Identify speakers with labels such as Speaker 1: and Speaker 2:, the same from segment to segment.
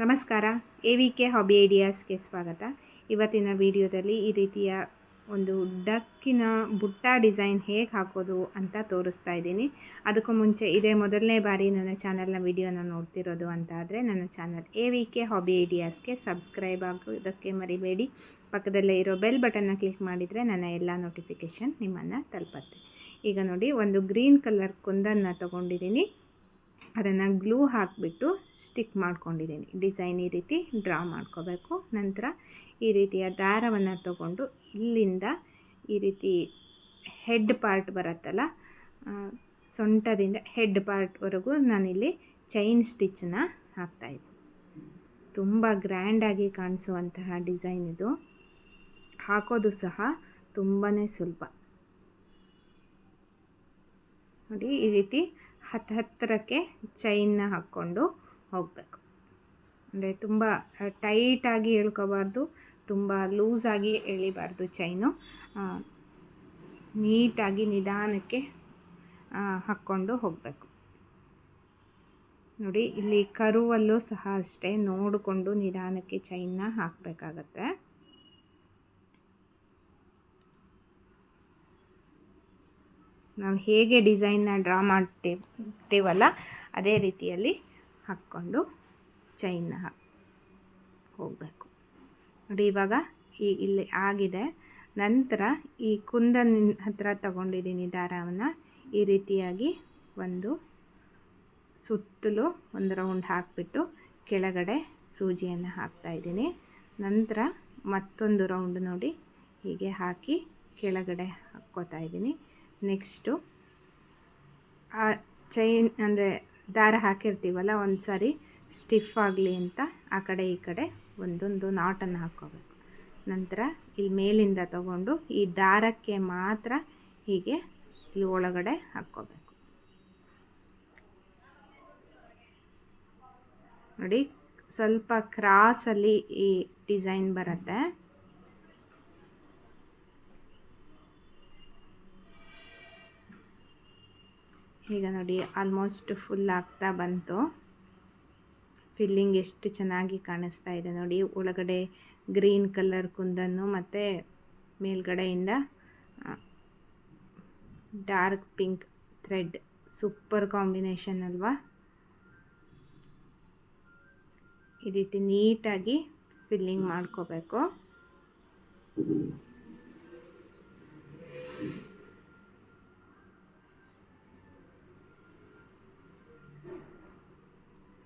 Speaker 1: ನಮಸ್ಕಾರ. A V K hobby ಐಡಿಯಾಸ್ಗೆ ಸ್ವಾಗತ. ಇವತ್ತಿನ ವಿಡಿಯೋದಲ್ಲಿ ಈ ರೀತಿಯ ಒಂದು ಡಕ್ಕಿನ ಬುಟ್ಟ ಡಿಸೈನ್ ಹೇಗೆ ಹಾಕೋದು ಅಂತ ತೋರಿಸ್ತಾ ಇದ್ದೀನಿ. ಅದಕ್ಕೂ ಮುಂಚೆ ಇದೇ ಮೊದಲನೇ ಬಾರಿ ನನ್ನ ಚಾನಲ್ನ ವಿಡಿಯೋನ ನೋಡ್ತಿರೋದು ಅಂತ ಆದರೆ ನನ್ನ channel A V K hobby ಐಡಿಯಾಸ್ಗೆ subscribe ಆಗೋದಕ್ಕೆ ಮರಿಬೇಡಿ. ಪಕ್ಕದಲ್ಲೇ ಇರೋ ಬೆಲ್ ಬಟನ್ನ ಕ್ಲಿಕ್ ಮಾಡಿದರೆ ನನ್ನ ಎಲ್ಲ ನೋಟಿಫಿಕೇಷನ್ ನಿಮ್ಮನ್ನು ತಲುಪತ್ತೆ. ಈಗ ನೋಡಿ, ಒಂದು ಗ್ರೀನ್ ಕಲರ್ ಕುಂದನ್ನು ತೊಗೊಂಡಿದ್ದೀನಿ. ಅದನ್ನು ಗ್ಲೂ ಹಾಕಿಬಿಟ್ಟು ಸ್ಟಿಕ್ ಮಾಡ್ಕೊಂಡಿದ್ದೀನಿ. ಡಿಸೈನ್ ಈ ರೀತಿ ಡ್ರಾ ಮಾಡ್ಕೋಬೇಕು. ನಂತರ ಈ ರೀತಿಯ ದಾರವನ್ನು ತಗೊಂಡು ಇಲ್ಲಿಂದ ಈ ರೀತಿ ಹೆಡ್ ಪಾರ್ಟ್ ಬರುತ್ತಲ್ಲ ಸೊಂಟದಿಂದ ಹೆಡ್ ಪಾರ್ಟ್ವರೆಗೂ ನಾನಿಲ್ಲಿ ಚೈನ್ ಸ್ಟಿಚ್ಚನ್ನ ಹಾಕ್ತಾಯಿದ್ದೀನಿ ತುಂಬ ಗ್ರ್ಯಾಂಡಾಗಿ ಕಾಣಿಸುವಂತಹ ಡಿಸೈನ್ ಇದು. ಹಾಕೋದು ಸಹ ತುಂಬಾ ಸುಲಭ. ನೋಡಿ ಈ ರೀತಿ ಹತ್ತು ಹತ್ತಿರಕ್ಕೆ ಚೈನ್ನ ಹಾಕ್ಕೊಂಡು ಹೋಗಬೇಕು. ಅಂದರೆ ತುಂಬ ಟೈಟಾಗಿ ಎಳ್ಕೋಬಾರ್ದು, ತುಂಬ ಲೂಸಾಗಿ ಎಳಿಬಾರ್ದು ಚೈನು ನೀಟಾಗಿ ನಿಧಾನಕ್ಕೆ ಹಾಕ್ಕೊಂಡು ಹೋಗಬೇಕು. ನೋಡಿ, ಇಲ್ಲಿ ಕರುವಲ್ಲೂ ಸಹ ಅಷ್ಟೇ, ನೋಡಿಕೊಂಡು ನಿಧಾನಕ್ಕೆ ಚೈನ್ನ ಹಾಕಬೇಕಾಗತ್ತೆ. ನಾವು ಹೇಗೆ ಡಿಸೈನ್ನ ಡ್ರಾ ಮಾಡ್ತೇವಲ್ಲ ಅದೇ ರೀತಿಯಲ್ಲಿ ಹಾಕ್ಕೊಂಡು ಚೈನ್ನ ಹೋಗಬೇಕು. ನೋಡಿ, ಇವಾಗ ಈ ಇಲ್ಲಿ ಆಗಿದೆ. ನಂತರ ಈ ಕುಂದನ ಹತ್ರ ತಗೊಂಡಿದ್ದೀನಿ ದಾರವನ್ನು ಈ ರೀತಿಯಾಗಿ ಒಂದು ಸುತ್ತಲೂ ಒಂದು ರೌಂಡ್ ಹಾಕಿಬಿಟ್ಟು ಕೆಳಗಡೆ ಸೂಜಿಯನ್ನು ಹಾಕ್ತಾಯಿದ್ದೀನಿ ನಂತರ ಮತ್ತೊಂದು ರೌಂಡ್ ನೋಡಿ ಹೀಗೆ ಹಾಕಿ ಕೆಳಗಡೆ ಹಾಕ್ಕೋತಾ ಇದ್ದೀನಿ. ನೆಕ್ಸ್ಟು, ಆ ಚೈನ್ ಅಂದರೆ ದಾರ ಹಾಕಿರ್ತೀವಲ್ಲ ಒಂದು ಸಾರಿ ಸ್ಟಿಫ್ ಆಗಲಿ ಅಂತ ಆ ಕಡೆ ಈ ಕಡೆ ಒಂದೊಂದು ನಾಟನ್ನು ಹಾಕ್ಕೋಬೇಕು. ನಂತರ ಇಲ್ಲಿ ಮೇಲಿಂದ ತಗೊಂಡು ಈ ದಾರಕ್ಕೆ ಮಾತ್ರ ಹೀಗೆ ಇಲ್ಲಿ ಒಳಗಡೆ ಹಾಕ್ಕೋಬೇಕು. ನೋಡಿ, ಸ್ವಲ್ಪ ಕ್ರಾಸಲ್ಲಿ ಈ ಡಿಸೈನ್ ಬರುತ್ತೆ. ಈಗ ನೋಡಿ ಆಲ್ಮೋಸ್ಟ್ ಫುಲ್ ಆಗ್ತಾ ಬಂತು. ಫಿಲ್ಲಿಂಗ್ ಎಷ್ಟು ಚೆನ್ನಾಗಿ ಕಾಣಿಸ್ತಾ ಇದೆ ನೋಡಿ. ಒಳಗಡೆ ಗ್ರೀನ್ ಕಲರ್ ಕುಂದನ್ನು ಮತ್ತು ಮೇಲ್ಗಡೆಯಿಂದ dark pink thread super combination ಅಲ್ವಾ? ಈ ರೀತಿ ನೀಟಾಗಿ ಫಿಲ್ಲಿಂಗ್ ಮಾಡ್ಕೋಬೇಕು.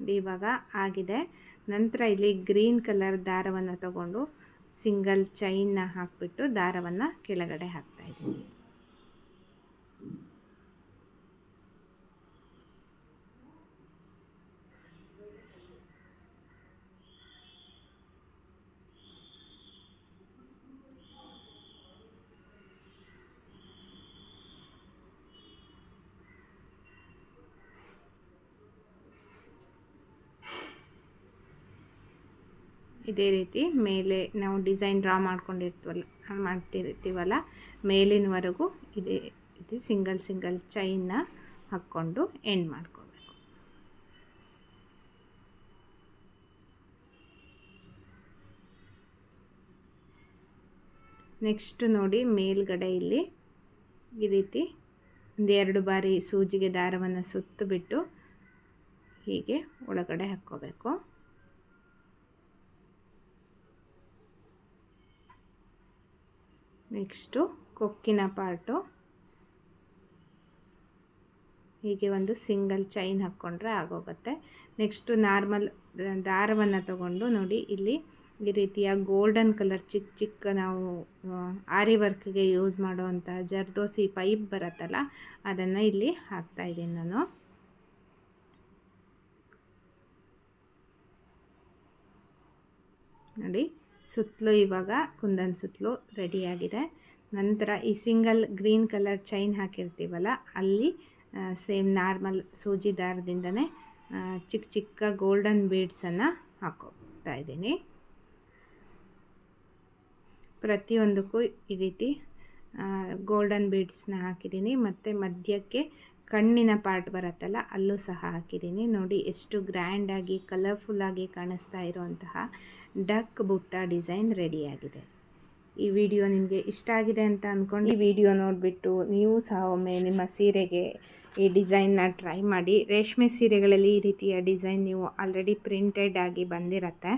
Speaker 1: ಇವಾಗ ಆಗಿದೆ. ನಂತರ ಇಲ್ಲಿ ಗ್ರೀನ್ ಕಲರ್ ದಾರವನ್ನು ತಗೊಂಡು ಸಿಂಗಲ್ ಚೈನ್ನ ಹಾಕಿಬಿಟ್ಟು ದಾರವನ್ನು ಕೆಳಗಡೆ ಹಾಕ್ತಾ ಇದ್ದೀನಿ. ಇದೇ ರೀತಿ ಮೇಲೆ ನಾವು ಡಿಸೈನ್ ಡ್ರಾ ಮಾಡ್ಕೊಂಡಿರ್ತೀವಲ್ಲ ಮಾಡ್ತಿರ್ತೀವಲ್ಲ, ಮೇಲಿನವರೆಗೂ ಇದೇ ರೀತಿ ಸಿಂಗಲ್ ಸಿಂಗಲ್ ಚೈನ್ನ ಹಾಕ್ಕೊಂಡು ಎಂಡ್ ಮಾಡ್ಕೋಬೇಕು. ನೆಕ್ಸ್ಟ್ ನೋಡಿ ಮೇಲ್ಗಡೆ ಇಲ್ಲಿ ಈ ರೀತಿ ಒಂದೆರಡು ಬಾರಿ ಸೂಜಿಗೆ ದಾರವನ್ನು ಸುತ್ತಬಿಟ್ಟು ಹೀಗೆ ಒಳಗಡೆ ಹಾಕ್ಕೋಬೇಕು. ನೆಕ್ಸ್ಟು ಕೊಕ್ಕಿನ ಪಾರ್ಟು. ಹೀಗೆ ಒಂದು ಸಿಂಗಲ್ ಚೈನ್ ಹಾಕ್ಕೊಂಡ್ರೆ ಆಗೋಗುತ್ತೆ. ನೆಕ್ಸ್ಟು ನಾರ್ಮಲ್, ದಾರವನ್ನು ತಗೊಂಡು ನೋಡಿ ಇಲ್ಲಿ ಈ ರೀತಿಯ ಗೋಲ್ಡನ್ ಕಲರ್ ಚಿಕ್ಕ ಚಿಕ್ಕ ನಾವು ಆರಿ ವರ್ಕ್ಗೆ ಯೂಸ್ ಮಾಡುವಂಥ ಜರ್ದೋಸಿ ಪೈಪ್ ಬರುತ್ತಲ್ಲ, ಅದನ್ನು ಇಲ್ಲಿ ಹಾಕ್ತಾಯಿದ್ದೀನಿ ನಾನು. ನೋಡಿ ಸುತ್ತಲೂ ಇವಾಗ ಕುಂದನ್ ಸುತ್ತಲೂ ರೆಡಿಯಾಗಿದೆ. ನಂತರ ಈ ಸಿಂಗಲ್ ಗ್ರೀನ್ ಕಲರ್ ಚೈನ್ ಹಾಕಿರ್ತೀವಲ್ಲ, ಅಲ್ಲಿ ಸೇಮ್ ನಾರ್ಮಲ್ ಸೂಜಿ ದಾರದಿಂದನೇ ಚಿಕ್ಕ ಚಿಕ್ಕ ಗೋಲ್ಡನ್ ಬೀಡ್ಸನ್ನು ಹಾಕೋತಾ ಇದ್ದೀನಿ. ಪ್ರತಿಯೊಂದಕ್ಕೂ ಈ ರೀತಿ ಗೋಲ್ಡನ್ ಬೀಡ್ಸ್ನ ಹಾಕಿದ್ದೀನಿ. ಮತ್ತು ಮಧ್ಯಕ್ಕೆ ಕಣ್ಣಿನ ಪಾರ್ಟ್ ಬರುತ್ತಲ್ಲ, ಅಲ್ಲೂ ಸಹ ಹಾಕಿದ್ದೀನಿ. ನೋಡಿ ಎಷ್ಟು ಗ್ರ್ಯಾಂಡಾಗಿ ಕಲರ್ಫುಲ್ಲಾಗಿ ಕಾಣಿಸ್ತಾ ಇರುವಂತಹ ಡಕ್ ಬುಟ್ಟ ಡಿಸೈನ್ ರೆಡಿಯಾಗಿದೆ ಈ ವಿಡಿಯೋ ನಿಮಗೆ ಇಷ್ಟ ಆಗಿದೆ ಅಂತ ಅಂದ್ಕೊಂಡು ಈ ವಿಡಿಯೋ ನೋಡಿಬಿಟ್ಟು ನೀವು ಸಹ ಒಮ್ಮೆ ನಿಮ್ಮ ಸೀರೆಗೆ ಈ ಡಿಸೈನ್ನ ಟ್ರೈ ಮಾಡಿ. ರೇಷ್ಮೆ ಸೀರೆಗಳಲ್ಲಿ ಈ ರೀತಿಯ ಡಿಸೈನ್ ನೀವು ಆಲ್ರೆಡಿ ಪ್ರಿಂಟೆಡ್ ಆಗಿ ಬಂದಿರತ್ತೆ.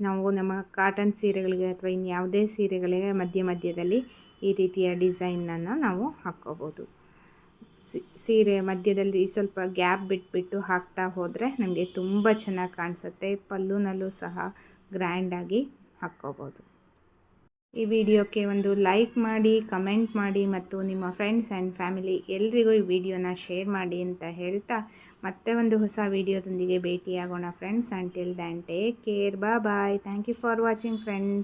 Speaker 1: ನಾವು ನಮ್ಮ ಕಾಟನ್ ಸೀರೆಗಳಿಗೆ ಅಥವಾ ಇನ್ಯಾವುದೇ ಸೀರೆಗಳಿಗೆ ಮಧ್ಯ ಮಧ್ಯದಲ್ಲಿ ಈ ರೀತಿಯ ಡಿಸೈನನ್ನು ನಾವು ಹಾಕ್ಕೋಬೋದು. ಸೀರೆ ಮಧ್ಯದಲ್ಲಿ ಸ್ವಲ್ಪ ಗ್ಯಾಪ್ ಬಿಟ್ಬಿಟ್ಟು ಹಾಕ್ತಾ ಹೋದರೆ ನಮಗೆ ತುಂಬ ಚೆನ್ನಾಗಿ ಕಾಣಿಸುತ್ತೆ. ಪಲ್ಲುನಲ್ಲೂ ಸಹ ಗ್ರ್ಯಾಂಡಾಗಿ ಹಾಕ್ಕೋಬೋದು. ಈ ವಿಡಿಯೋಕ್ಕೆ ಒಂದು ಲೈಕ್ ಮಾಡಿ ಕಮೆಂಟ್ ಮಾಡಿ ಮತ್ತು ನಿಮ್ಮ ಫ್ರೆಂಡ್ಸ್ ಆ್ಯಂಡ್ ಫ್ಯಾಮಿಲಿ ಎಲ್ರಿಗೂ ಈ ವಿಡಿಯೋನ ಶೇರ್ ಮಾಡಿ ಅಂತ ಹೇಳ್ತಾ ಮತ್ತೆ ಒಂದು ಹೊಸ ವಿಡಿಯೋದೊಂದಿಗೆ ಭೇಟಿಯಾಗೋಣ friends until then take care bye bye thank you for watching friends